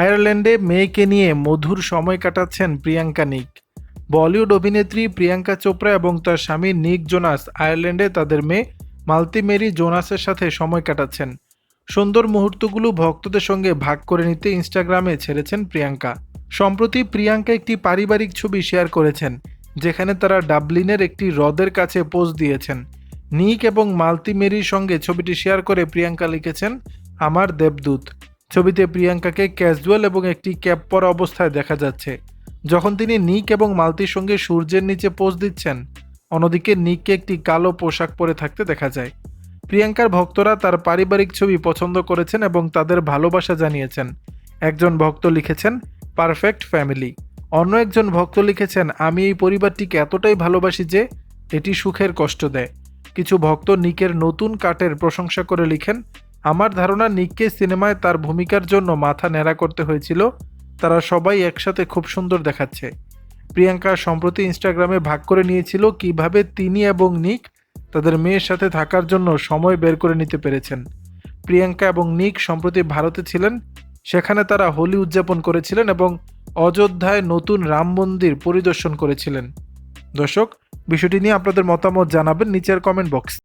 আয়ারল্যান্ডে মেয়েকে নিয়ে মধুর সময় কাটাচ্ছেন প্রিয়াঙ্কা নিক। বলিউড অভিনেত্রী প্রিয়াঙ্কা চোপড়া এবং তার স্বামী নিক জোনাস আয়ারল্যান্ডে তাদের মেয়ে মালতি মেরি জোনাসের সাথে সময় কাটাচ্ছেন। সুন্দর মুহূর্তগুলো ভক্তদের সঙ্গে ভাগ করে নিতে ইনস্টাগ্রামে ছেড়েছেন প্রিয়াঙ্কা। সম্প্রতি প্রিয়াঙ্কা একটি পারিবারিক ছবি শেয়ার করেছেন, যেখানে তারা ডাবলিনের একটি হ্রদের কাছে পোজ দিয়েছেন। নিক এবং মালতি মেরির সঙ্গে ছবিটি শেয়ার করে প্রিয়াঙ্কা লিখেছেন, আমার দেবদূত। ছবিতে প্রিয়াঙ্কাকে ক্যাজুয়াল এবং একটি ক্যাপ পরা অবস্থায় দেখা যাচ্ছে। যখন তিনি নিক এবং মালতির সঙ্গে সূর্যের নিচে পোজ দিচ্ছেন, অন্যদিকে নিককে একটি কালো পোশাক পরে থাকতে দেখা যায়। প্রিয়াঙ্কার ভক্তরা তার পারিবারিক ছবি পছন্দ করেছেন এবং তাদের ভালোবাসা জানিয়েছেন। একজন ভক্ত লিখেছেন, পারফেক্ট ফ্যামিলি। অন্য একজন ভক্ত লিখেছেন, আমি এই পরিবারটিকে এতটাই ভালোবাসি যে এটি সুখের কষ্ট দেয়। কিছু ভক্ত নিকের নতুন কাটের প্রশংসা করে লিখেন আমার ধারণা নিককে সিনেমায় তার ভূমিকার জন্য মাথা ন্যাড়া করতে হয়েছিল। তারা সবাই একসাথে খুব সুন্দর দেখাচ্ছে। প্রিয়াঙ্কা সম্প্রতি ইনস্টাগ্রামে ভাগ করে নিয়েছিল কীভাবে তিনি এবং নিক তাদের মেয়ের সাথে থাকার জন্য সময় বের করে নিতে পেরেছেন। প্রিয়াঙ্কা এবং নিক সম্প্রতি ভারতে ছিলেন, সেখানে তারা হোলি উদযাপন করেছিলেন এবং অযোধ্যায় নতুন রাম মন্দির পরিদর্শন করেছিলেন। দর্শক, বিষয়টি নিয়ে আপনাদের মতামত জানাবেন নিচের কমেন্ট বক্স